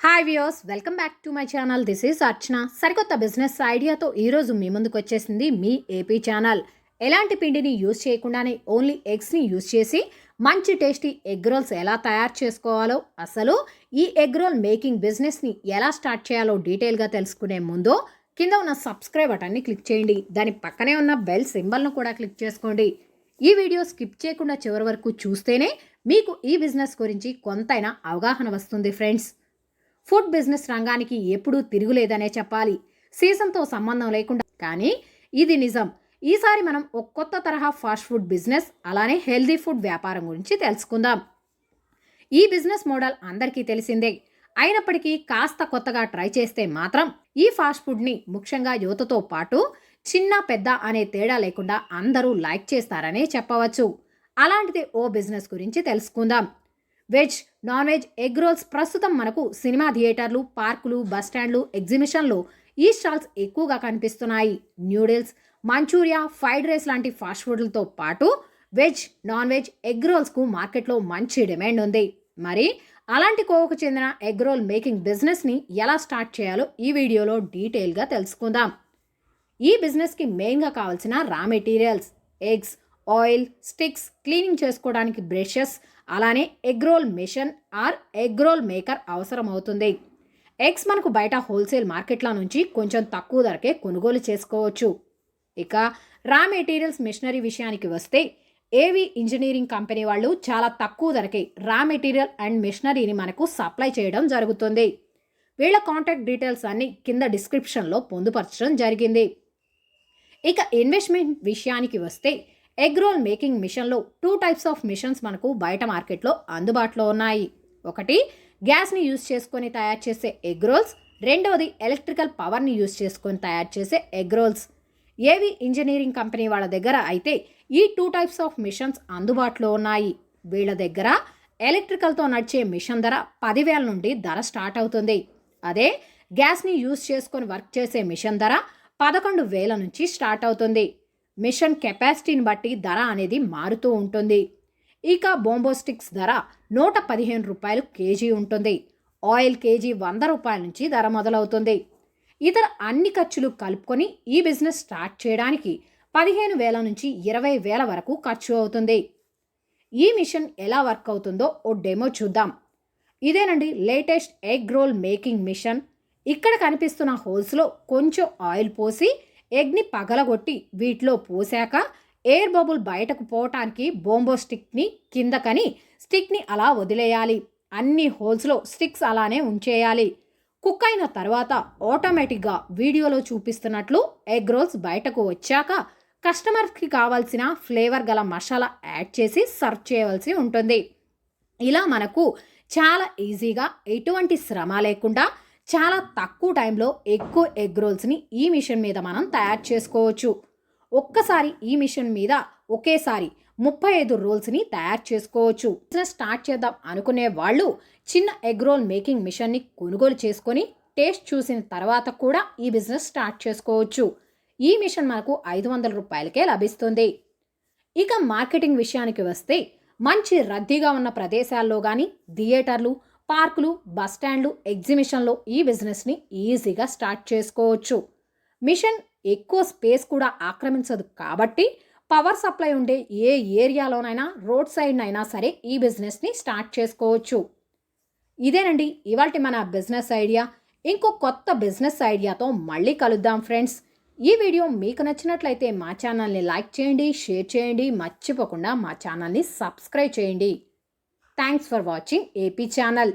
Hi views welcome back to my channel this is Archana సరికొత్త business ఐడియాతో ఈరోజు మీ ముందుకు వచ్చేసింది మీ ఏపీ ఛానల్ ఎలాంటి పిండిని యూజ్ చేయకుండానే ఓన్లీ ఎగ్స్ని యూజ్ చేసి మంచి టేస్టీ ఎగ్ రోల్స్ ఎలా తయారు చేసుకోవాలో అసలు ఈ ఎగ్ రోల్ మేకింగ్ బిజినెస్ని ఎలా స్టార్ట్ చేయాలో డీటెయిల్గా తెలుసుకునే ముందు కింద ఉన్న సబ్స్క్రైబ్ బటన్ని క్లిక్ చేయండి. దాని పక్కనే ఉన్న బెల్ సింబల్ను కూడా క్లిక్ చేసుకోండి. ఈ వీడియో స్కిప్ చేయకుండా చివరి వరకు చూస్తేనే మీకు ఈ బిజినెస్ గురించి కొంతైనా అవగాహన వస్తుంది ఫ్రెండ్స్ ఫుడ్ బిజినెస్ రంగానికి ఎప్పుడూ తిరుగులేదనే చెప్పాలి. సీజన్తో సంబంధం లేకుండా. కానీ ఇది నిజం. ఈసారి మనం ఒక కొత్త తరహా ఫాస్ట్ ఫుడ్ బిజినెస్ అలానే హెల్దీ ఫుడ్ వ్యాపారం గురించి తెలుసుకుందాం. ఈ బిజినెస్ మోడల్ అందరికీ తెలిసిందే. అయినప్పటికీ కాస్త కొత్తగా ట్రై చేస్తే మాత్రం ఈ ఫాస్ట్ ఫుడ్ని ముఖ్యంగా యువతతో పాటు చిన్న పెద్ద అనే తేడా లేకుండా అందరూ లైక్ చేస్తారనే చెప్పవచ్చు. అలాంటిది ఓ బిజినెస్ గురించి తెలుసుకుందాం. Veg non veg egg rolls ప్రస్తుతం మనకు సినిమా థియేటర్లు పార్కులు బస్టాండ్లు ఎగ్జిబిషన్లు ఈ స్టాల్స్ ఎక్కువగా కనిపిస్తున్నాయి. న్యూడిల్స్ మంచూరియా ఫ్రైడ్ రైస్ లాంటి ఫాస్ట్ ఫుడ్లతో పాటు వెజ్ నాన్ వెజ్ ఎగ్ రోల్స్కు మార్కెట్లో మంచి డిమాండ్ ఉంది. మరి అలాంటి కోవకు చెందిన ఎగ్ రోల్ మేకింగ్ బిజినెస్ని ఎలా స్టార్ట్ చేయాలో ఈ వీడియోలో డీటెయిల్గా తెలుసుకుందాం. ఈ బిజినెస్కి మెయిన్గా కావాల్సిన raw materials eggs oil sticks cleaning చేసుకోవడానికి బ్రషెస్ అలానే egg roll machine or egg roll maker అవసరం అవుతుంది ఎగ్స్ మనకు బయట హోల్సేల్ మార్కెట్ల నుంచి కొంచెం తక్కువ ధరకే కొనుగోలు చేసుకోవచ్చు. ఇక రా మెటీరియల్స్ మిషనరీ విషయానికి వస్తే ఏవి ఇంజనీరింగ్ కంపెనీ వాళ్ళు చాలా తక్కువ ధరకే రా మెటీరియల్ అండ్ మిషనరీని మనకు సప్లై చేయడం జరుగుతుంది. వీళ్ళ కాంటాక్ట్ డీటెయిల్స్ అన్ని కింద డిస్క్రిప్షన్లో పొందుపరచడం జరిగింది. ఇక ఇన్వెస్ట్మెంట్ విషయానికి వస్తే ఎగ్ రోల్ మేకింగ్ మిషన్లో టూ టైప్స్ ఆఫ్ మిషన్స్ మనకు బయట మార్కెట్లో అందుబాటులో ఉన్నాయి. ఒకటి గ్యాస్ని యూజ్ చేసుకొని తయారు చేసే ఎగ్ రోల్స్. రెండవది ఎలక్ట్రికల్ పవర్ని యూజ్ చేసుకొని తయారు చేసే ఎగ్ రోల్స్. ఏవి? ఇంజనీరింగ్ కంపెనీ వాళ్ళ దగ్గర అయితే ఈ టూ టైప్స్ ఆఫ్ మిషన్స్ అందుబాటులో ఉన్నాయి. వీళ్ళ దగ్గర ఎలక్ట్రికల్తో నడిచే మిషన్ ధర పదివేల నుండి ధర స్టార్ట్ అవుతుంది. అదే గ్యాస్ని యూజ్ చేసుకొని వర్క్ చేసే మిషన్ ధర పదకొండు వేల నుంచి స్టార్ట్ అవుతుంది. మిషన్ కెపాసిటీని బట్టి ధర అనేది మారుతూ ఉంటుంది. ఇక బొంబో స్టిక్స్ ధర నూట పదిహేను రూపాయలు కేజీ ఉంటుంది. ఆయిల్ కేజీ వంద రూపాయల నుంచి ధర మొదలవుతుంది. ఇతర అన్ని ఖర్చులు కలుపుకొని ఈ బిజినెస్ స్టార్ట్ చేయడానికి పదిహేను వేల నుంచి ఇరవై వేల వరకు ఖర్చు అవుతుంది. ఈ మిషన్ ఎలా వర్క్ అవుతుందో ఓ డెమో చూద్దాం. ఇదేనండి latest egg roll making machine. ఇక్కడ కనిపిస్తున్న హోల్స్లో కొంచెం ఆయిల్ పోసి ఎగ్ని పగలగొట్టి వీటిలో పోసాక ఎయిర్ బబుల్ బయటకు పోవటానికి బోంబో స్టిక్ని కిందకని స్టిక్ని అలా వదిలేయాలి. అన్ని హోల్స్లో స్టిక్స్ అలానే ఉంచేయాలి. కుక్ అయిన తర్వాత ఆటోమేటిక్గా వీడియోలో చూపిస్తున్నట్లు ఎగ్ రోల్స్ బయటకు వచ్చాక కస్టమర్స్కి కావాల్సిన ఫ్లేవర్ గల మసాలా యాడ్ చేసి సర్వ్ చేయవలసి ఉంటుంది. ఇలా మనకు చాలా ఈజీగా ఎటువంటి శ్రమ లేకుండా చాలా తక్కువ టైంలో ఎక్కువ ఎగ్ రోల్స్ని ఈ మిషన్ మీద మనం తయారు చేసుకోవచ్చు. ఒక్కసారి ఈ మిషన్ మీద ఒకేసారి ముప్పై ఐదు రోల్స్ని తయారు చేసుకోవచ్చు. బిజినెస్ స్టార్ట్ చేద్దాం అనుకునే వాళ్ళు చిన్న ఎగ్ రోల్ మేకింగ్ మిషన్ని కొనుగోలు చేసుకొని టేస్ట్ చూసిన తర్వాత కూడా ఈ బిజినెస్ స్టార్ట్ చేసుకోవచ్చు. ఈ మిషన్ మనకు ఐదు వందల రూపాయలకే లభిస్తుంది. ఇక మార్కెటింగ్ విషయానికి వస్తే మంచి రద్దీగా ఉన్న ప్రదేశాల్లో కానీ థియేటర్లు పార్కులు బస్టాండ్లు ఎగ్జిబిషన్లో ఈ బిజినెస్ని ఈజీగా స్టార్ట్ చేసుకోవచ్చు. మిషన్ ఎక్కువ స్పేస్ కూడా ఆక్రమించదు కాబట్టి పవర్ సప్లై ఉండే ఏ ఏరియాలోనైనా రోడ్ సైడ్నైనా సరే ఈ బిజినెస్ని స్టార్ట్ చేసుకోవచ్చు. ఇదేనండి ఇవాళ మన బిజినెస్ ఐడియా. ఇంకో కొత్త బిజినెస్ ఐడియాతో మళ్ళీ కలుద్దాం ఫ్రెండ్స్. ఈ వీడియో మీకు నచ్చినట్లయితే మా ఛానల్ని లైక్ చేయండి షేర్ చేయండి. మర్చిపోకుండా మా ఛానల్ని సబ్స్క్రైబ్ చేయండి. Thanks for watching AP channel